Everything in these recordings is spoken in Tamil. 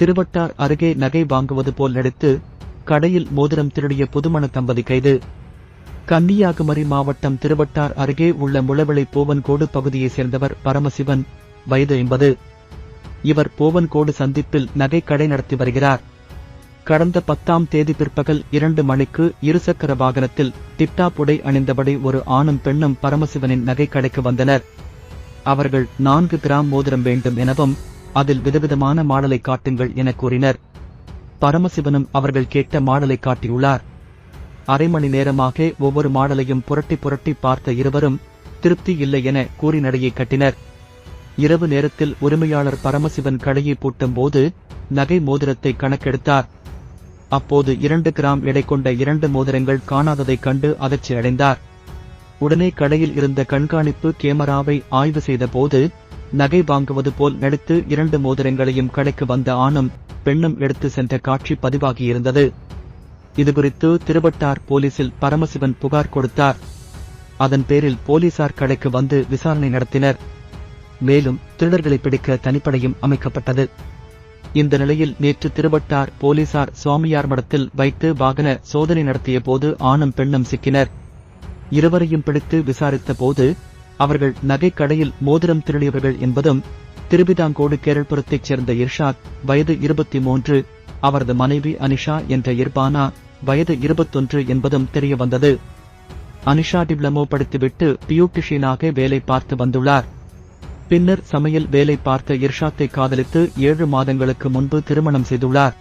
திருவட்டார் அருகே நகை வாங்குவது போல் நடித்து கடையில் மோதிரம் திருடிய புதுமண தம்பதி கைது. கன்னியாகுமரி மாவட்டம் திருவட்டார் அருகே உள்ள முளவிளை போவன்கோடு பகுதியைச் சேர்ந்தவர் பரமசிவன் வயது ஐம்பது இவர் போவன்கோடு சந்திப்பில் நகை கடை நடத்தி வருகிறார். கடந்த பத்தாம் தேதி பிற்பகல் இரண்டு மணிக்கு இருசக்கர வாகனத்தில் டிப்டாப் அணிந்தபடி ஒரு ஆணும் பெண்ணும் பரமசிவனின் நகை கடைக்கு வந்தனர். அவர்கள் நான்கு கிராம் மோதிரம் வேண்டும் எனவும் அதில் விதவிதமான மாடலை காட்டுங்கள் என கூறினர். பரமசிவனும் அவர்கள் கேட்ட மாடலை காட்டியுள்ளார். அரை மணி நேரமாக ஒவ்வொரு மாடலையும் புரட்டி புரட்டி பார்த்த இருவரும் திருப்தி இல்லை என கூறி நடையை கட்டினர். இரவு நேரத்தில் உரிமையாளர் பரமசிவன் கடையை பூட்டும் போது நகை மோதிரத்தை கணக்கெடுத்தார். அப்போது இரண்டு கிராம் எடை கொண்ட இரண்டு மோதிரங்கள் காணாததைக் கண்டு அதிர்ச்சி அடைந்தார் உடனே கடையில் இருந்த கண்காணிப்பு கேமராவை ஆய்வு செய்த போது நகை வாங்குவது போல் நடித்து இரண்டு மோதிரங்களையும் கடைக்கு வந்த ஆணும் பெண்ணும் எடுத்து சென்ற காட்சி பதிவாகியிருந்தது. இதுகுறித்து திருவட்டார் போலீசில் பரமசிவன் புகார் கொடுத்தார். அதன் பேரில் போலீசார் கடைக்கு வந்து விசாரணை நடத்தினர். மேலும் திருடர்களை பிடிக்க தனிப்படையும் அமைக்கப்பட்டது. இந்த நிலையில் நேற்று திருவட்டார் போலீசார் சுவாமியார் மடத்தில் வைத்து வாகன சோதனை நடத்திய போது ஆணும் பெண்ணும் சிக்கினர். இருவரையும் பிடித்து விசாரித்த போது அவர்கள் நகை கடையில் மோதிரம் திருடியவர்கள் என்பதும் திருவிதாங்கோடு கேரள்புரத்தைச் சேர்ந்த இர்ஷாத் வயது இருபத்தி மூன்று அவரது மனைவி அனிஷா என்ற இர்பானா வயது இருபத்தொன்று என்பதும் தெரியவந்தது. அனிஷா டிப்ளமோ படித்துவிட்டு பியூட்டிஷியனாக வேலை பார்த்து வந்துள்ளார். பின்னர் சமையல் வேலை பார்த்த இர்ஷாத்தை காதலித்து ஏழு மாதங்களுக்கு முன்பு திருமணம் செய்துள்ளார்.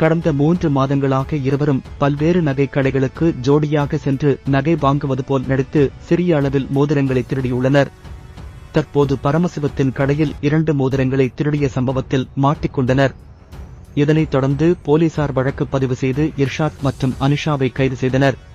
கடந்த மூன்று மாதங்களாக இருவரும் பல்வேறு நகை கடைகளுக்கு ஜோடியாக சென்று நகை வாங்குவது போல் நடித்து சிறிய அளவில் மோதிரங்களை திருடியுள்ளனர். தற்போது பரமசிவத்தின் கடையில் இரண்டு மோதிரங்களை திருடிய சம்பவத்தில் மாட்டிக்கொண்டனர். இதனைத் தொடர்ந்து போலீசார் வழக்கு பதிவு செய்து இர்ஷாத் மற்றும் அனிஷாவை கைது செய்தனர்.